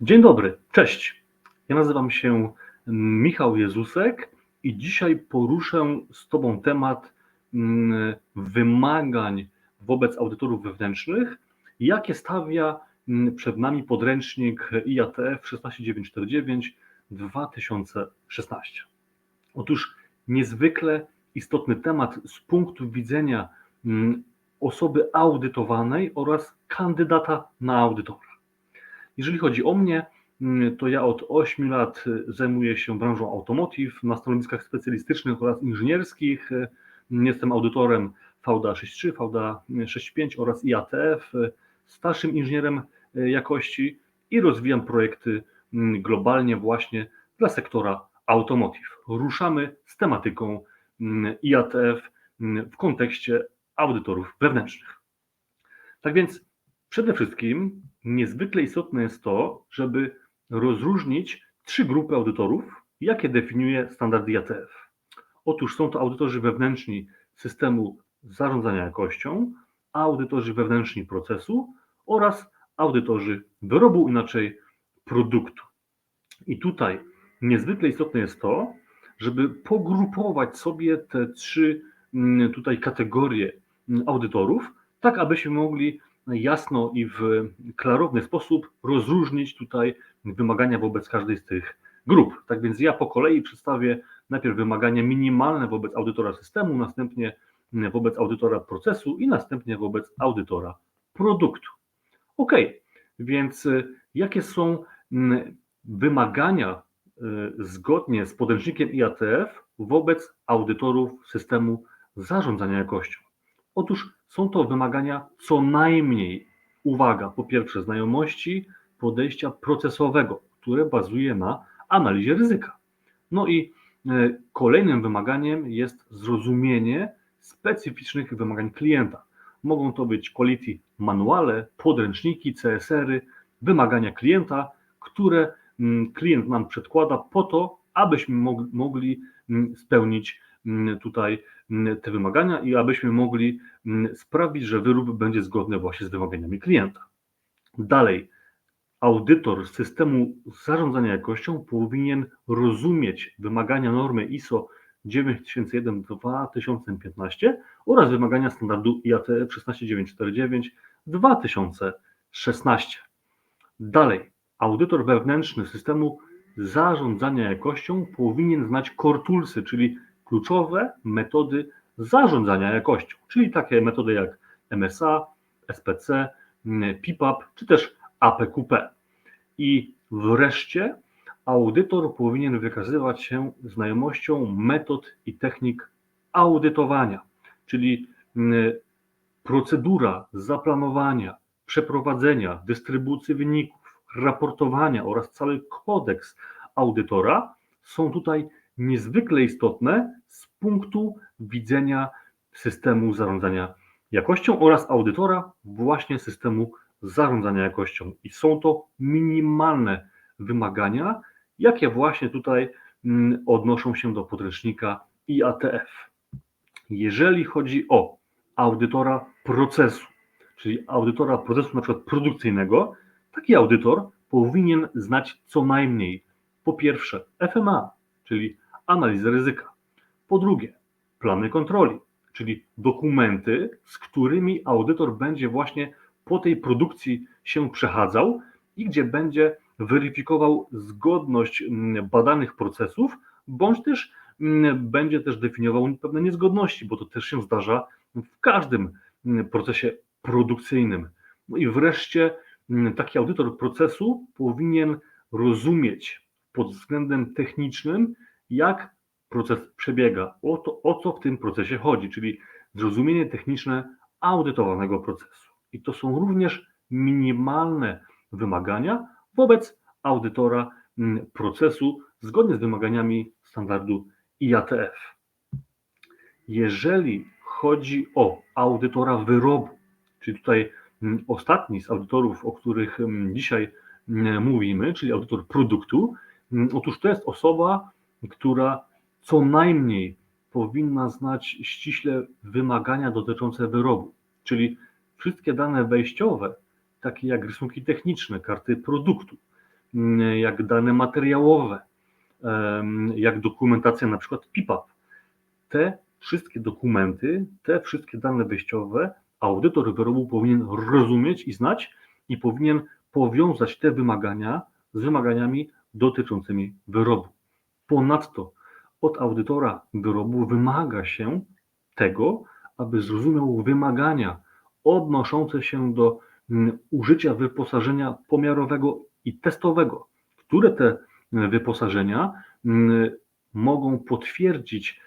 Dzień dobry, cześć. Ja nazywam się Michał Jezusek i dzisiaj poruszę z Tobą temat mm, wymagań wobec audytorów wewnętrznych, jakie stawia mm, przed nami podręcznik IATF 16949 2016. Otóż niezwykle istotny temat z punktu widzenia mm, osoby audytowanej oraz kandydata na audytora. Jeżeli chodzi o mnie, mm, to ja od 8 lat y, zajmuję się branżą automotive na stanowiskach specjalistycznych oraz inżynierskich. Y, Jestem audytorem VDA 6.3, VDA 6.5 oraz IATF, y, starszym inżynierem jakości i rozwijam projekty mm, globalnie właśnie dla sektora automotive. Ruszamy z tematyką mm, IATF w kontekście audytorów wewnętrznych. Tak więc przede wszystkim niezwykle istotne jest to, żeby rozróżnić trzy grupy audytorów, jakie definiuje standard IATF. Otóż są to audytorzy wewnętrzni systemu zarządzania jakością, audytorzy wewnętrzni procesu oraz audytorzy wyrobu, inaczej produktu. I tutaj niezwykle istotne jest to, żeby pogrupować sobie te trzy mm, tutaj kategorie mm, audytorów, tak abyśmy mogli jasno i w klarowny sposób rozróżnić tutaj wymagania wobec każdej z tych grup. Tak więc ja po kolei przedstawię najpierw wymagania minimalne wobec audytora systemu, następnie wobec audytora procesu i następnie wobec audytora produktu. Ok, więc y, jakie są mm, wymagania y, zgodnie z podręcznikiem IATF wobec audytorów systemu zarządzania jakością? Otóż są to wymagania co najmniej, uwaga, po pierwsze znajomości podejścia procesowego, które bazuje na analizie ryzyka. No i e, kolejnym wymaganiem jest zrozumienie specyficznych wymagań klienta. Mogą to być quality manuale, podręczniki, CSR-y, wymagania klienta, które mm, klient nam przedkłada po to, abyśmy mogli mm, spełnić tutaj Mm, te wymagania i abyśmy mogli mm, sprawić, że wyrób będzie zgodny właśnie z wymaganiami klienta. Dalej, audytor systemu zarządzania jakością powinien rozumieć wymagania normy ISO 9001-2015 oraz wymagania standardu IATF 16949 2016. Dalej, audytor wewnętrzny systemu zarządzania jakością powinien znać core toolsy, czyli kluczowe metody zarządzania jakością, czyli takie metody jak MSA, SPC, PIPAP czy też APQP. I wreszcie audytor powinien wykazywać się znajomością metod i technik audytowania, czyli procedura zaplanowania, przeprowadzenia, dystrybucji wyników, raportowania oraz cały kodeks audytora są tutaj niezwykle istotne z punktu widzenia systemu zarządzania jakością oraz audytora właśnie systemu zarządzania jakością. I są to minimalne wymagania, jakie właśnie tutaj mm, odnoszą się do podręcznika IATF. Jeżeli chodzi o audytora procesu, czyli audytora procesu na przykład produkcyjnego, taki audytor powinien znać co najmniej po pierwsze FMA, czyli analizę ryzyka. Po drugie, plany kontroli, czyli dokumenty, z którymi audytor będzie właśnie po tej produkcji się przechadzał i gdzie będzie weryfikował zgodność mm, badanych procesów, bądź też mm, będzie też definiował pewne niezgodności, bo to też się zdarza w każdym mm, procesie produkcyjnym. No i wreszcie taki audytor procesu powinien rozumieć pod względem technicznym, jak proces przebiega, o, to, o co w tym procesie chodzi, czyli zrozumienie techniczne audytowanego procesu. I to są również minimalne wymagania wobec audytora mm, procesu zgodnie z wymaganiami standardu IATF. Jeżeli chodzi o audytora wyrobu, czyli tutaj mm, ostatni z audytorów, o których mm, dzisiaj mówimy, czyli audytor produktu, otóż to jest osoba, która co najmniej powinna znać ściśle wymagania dotyczące wyrobu, czyli wszystkie dane wejściowe, takie jak rysunki techniczne, karty produktu, mm, jak dane materiałowe, jak dokumentacja na przykład PIPAP. Te wszystkie dokumenty, te wszystkie dane wejściowe audytor wyrobu powinien rozumieć i znać i powinien powiązać te wymagania z wymaganiami dotyczącymi wyrobu. Ponadto od audytora wyrobu wymaga się tego, aby zrozumiał wymagania odnoszące się do mm, użycia wyposażenia pomiarowego i testowego, które te mm, wyposażenia mm, mogą potwierdzić,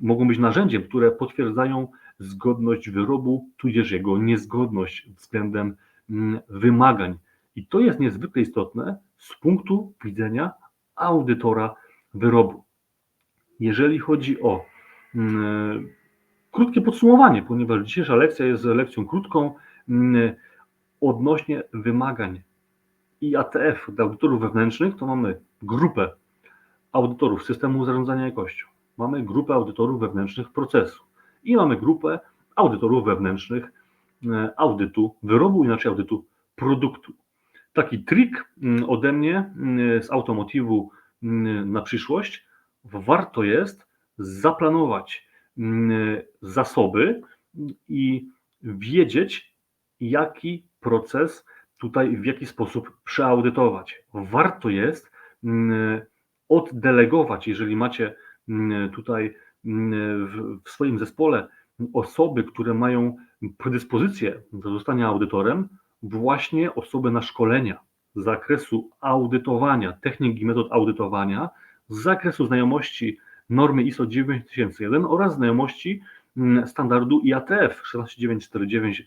mogą być narzędziem, które potwierdzają zgodność wyrobu, tudzież jego niezgodność względem wymagań. I to jest niezwykle istotne z punktu widzenia audytora wyrobu. Jeżeli chodzi o mm, krótkie podsumowanie, ponieważ dzisiejsza lekcja jest lekcją krótką, mm, odnośnie wymagań IATF dla audytorów wewnętrznych, to mamy grupę audytorów systemu zarządzania jakością, mamy grupę audytorów wewnętrznych procesu i mamy grupę audytorów wewnętrznych e, audytu wyrobu, inaczej audytu produktu. Taki trik mm, ode mnie mm, z automotywu mm, na przyszłość. Warto jest zaplanować zasoby i wiedzieć, jaki proces tutaj w jaki sposób przeaudytować. Warto jest oddelegować, jeżeli macie tutaj w swoim zespole osoby, które mają predyspozycję do zostania audytorem, właśnie osoby na szkolenia z zakresu audytowania, technik i metod audytowania, z zakresu znajomości normy ISO 9001 oraz znajomości mm, standardu IATF 16949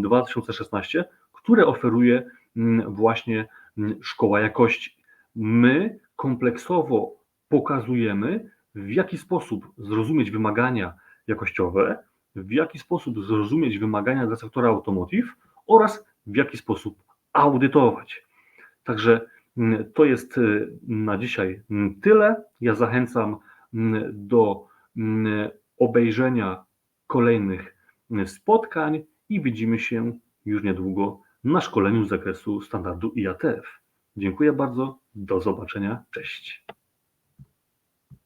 2016, które oferuje mm, właśnie mm, szkoła jakości. My kompleksowo pokazujemy, w jaki sposób zrozumieć wymagania jakościowe, w jaki sposób zrozumieć wymagania dla sektora automotive oraz w jaki sposób audytować. Także mm, to jest y, na dzisiaj mm, tyle. Ja zachęcam mm, do obejrzenia kolejnych spotkań i widzimy się już niedługo na szkoleniu z zakresu standardu IATF. Dziękuję bardzo. Do zobaczenia. Cześć.